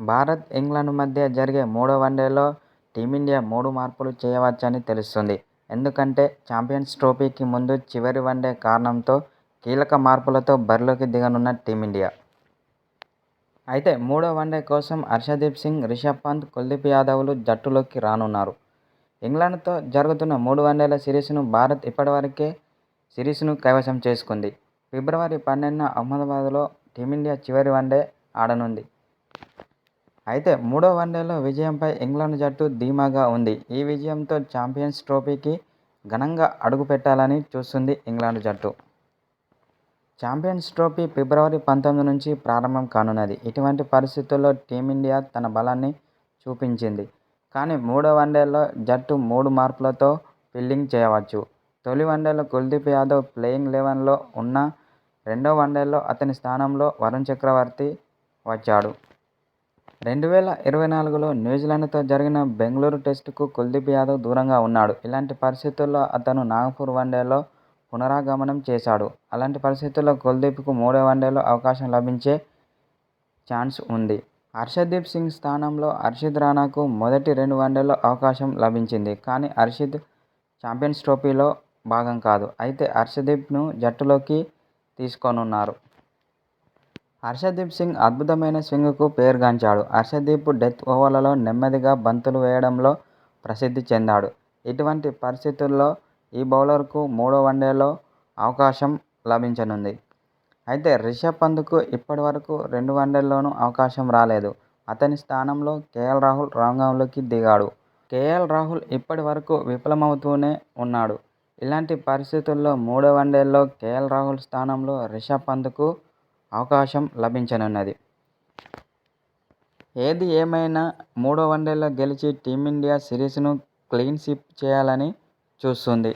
Bharat, England మధ్య జరిగే మూడో వన్డేలో టీమిండియా మూడు మార్పులు చేయవచ్చని తెలుస్తోంది. ఎందుకంటే చాంపియన్స్ ట్రోఫీకి ముందు చివరి వన్డే కారణంతో కీలక మార్పులతో బరిలోకి దిగనున్న టీమిండియా. అయితే మూడో వన్డే కోసం హర్షదీప్ సింగ్, రిషభ్ పంత్, కుల్దీప్ యాదవ్లు జట్టులోకి రానున్నారు. ఇంగ్లండ్తో జరుగుతున్న మూడు వన్డేల సిరీస్ను భారత్ ఇప్పటివరకే సిరీస్ను కైవసం చేసుకుంది. ఫిబ్రవరి పన్నెండున అహ్మదాబాద్లో టీమిండియా చివరి వన్డే ఆడనుంది. అయితే మూడో వన్డేలో విజయంపై ఇంగ్లాండ్ జట్టు ధీమాగా ఉంది. ఈ విజయంతో చాంపియన్స్ ట్రోఫీకి ఘనంగా అడుగుపెట్టాలని చూస్తుంది ఇంగ్లాండ్ జట్టు. ఛాంపియన్స్ ట్రోఫీ ఫిబ్రవరి పంతొమ్మిది నుంచి ప్రారంభం కానున్నది. ఇటువంటి పరిస్థితుల్లో టీమిండియా తన బలాన్ని చూపించింది. కానీ మూడో వన్డేలో జట్టు మూడు మార్పులతో ఫీల్డింగ్ చేయవచ్చు. తొలి వన్డేలో కుల్దీప్ యాదవ్ ప్లేయింగ్ లెవెన్లో ఉన్న రెండో వన్డేలో అతని స్థానంలో వరుణ్ చక్రవర్తి వచ్చాడు. రెండు వేల ఇరవై నాలుగులో న్యూజిలాండ్తో జరిగిన బెంగళూరు టెస్టుకు కుల్దీప్ యాదవ్ దూరంగా ఉన్నాడు. ఇలాంటి పరిస్థితుల్లో అతను నాగపూర్ వన్డేలో పునరాగమనం చేశాడు. అలాంటి పరిస్థితుల్లో కుల్దీప్కు మూడో వన్డేలో అవకాశం లభించే ఛాన్స్ ఉంది. హర్షదీప్ సింగ్ స్థానంలో హర్షిత్ రాణాకు మొదటి రెండు వన్డేల్లో అవకాశం లభించింది. కానీ అర్షిద్ ఛాంపియన్స్ ట్రోఫీలో భాగం కాదు. అయితే హర్షదీప్ను జట్టులోకి తీసుకోనున్నారు. హర్షదీప్ సింగ్ అద్భుతమైన స్వింగ్కు పేరుగాంచాడు. హర్షదీప్ డెత్ ఓవర్లలో నెమ్మదిగా బంతులు వేయడంలో ప్రసిద్ధి చెందాడు. ఇటువంటి పరిస్థితుల్లో ఈ బౌలర్కు మూడో వన్డేలో అవకాశం లభించనుంది. అయితే రిషబ్ పంత్కు ఇప్పటివరకు రెండు వన్డేల్లోనూ అవకాశం రాలేదు. అతని స్థానంలో కేఎల్ రాహుల్ రంగంలోకి దిగాడు. కేఎల్ రాహుల్ ఇప్పటి వరకు విఫలమవుతూనే ఉన్నాడు. ఇలాంటి పరిస్థితుల్లో మూడో వన్డేల్లో కేఎల్ రాహుల్ స్థానంలో రిషబ్ పంత్కు అవకాశం లభించనున్నది. ఏది ఏమైనా మూడో వన్డేలో గెలిచి టీమిండియా సిరీస్ను క్లీన్ స్వీప్ చేయాలని చూస్తుంది